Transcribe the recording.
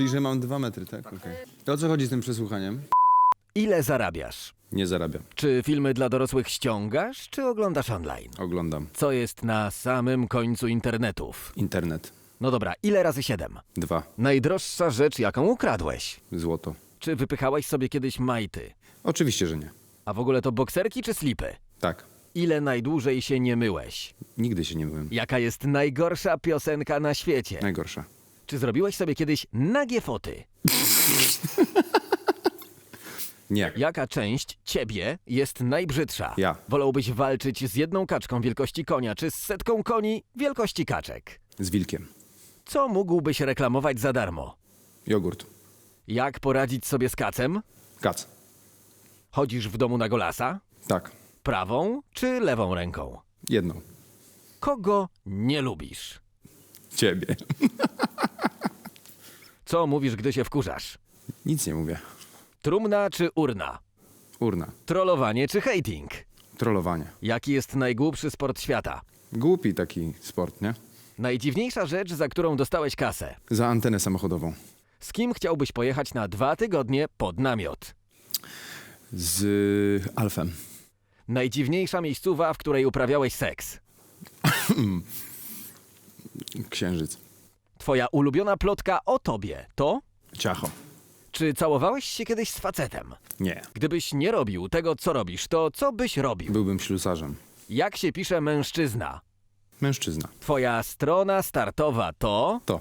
Czyli, że mam dwa metry, tak? Okej. To o co chodzi z tym przesłuchaniem? Ile zarabiasz? Nie zarabiam. Czy filmy dla dorosłych ściągasz, czy oglądasz online? Oglądam. Co jest na samym końcu internetów? Internet. No dobra, ile razy siedem? Dwa. Najdroższa rzecz, jaką ukradłeś? Złoto. Czy wypychałeś sobie kiedyś majty? Oczywiście, że nie. A w ogóle to bokserki czy slipy? Tak. Ile najdłużej się nie myłeś? Nigdy się nie byłem. Jaka jest najgorsza piosenka na świecie? Najgorsza. Czy zrobiłeś sobie kiedyś nagie foty? Nie. Jaka część ciebie jest najbrzydsza? Ja. Wolałbyś walczyć z jedną kaczką wielkości konia, czy z setką koni wielkości kaczek? Z wilkiem. Co mógłbyś reklamować za darmo? Jogurt. Jak poradzić sobie z kacem? Kac. Chodzisz w domu na golasa? Tak. Prawą czy lewą ręką? Jedną. Kogo nie lubisz? Ciebie. Co mówisz, gdy się wkurzasz? Nic nie mówię. Trumna czy urna? Urna. Trollowanie czy hating? Trollowanie. Jaki jest najgłupszy sport świata? Głupi taki sport, nie? Najdziwniejsza rzecz, za którą dostałeś kasę? Za antenę samochodową. Z kim chciałbyś pojechać na dwa tygodnie pod namiot? Z y, Alfem. Najdziwniejsza miejscowa, w której uprawiałeś seks? Księżyc. Twoja ulubiona plotka o tobie to? Ciacho. Czy całowałeś się kiedyś z facetem? Nie. Gdybyś nie robił tego, co robisz, to co byś robił? Byłbym ślusarzem. Jak się pisze mężczyzna? Mężczyzna. Twoja strona startowa to? To.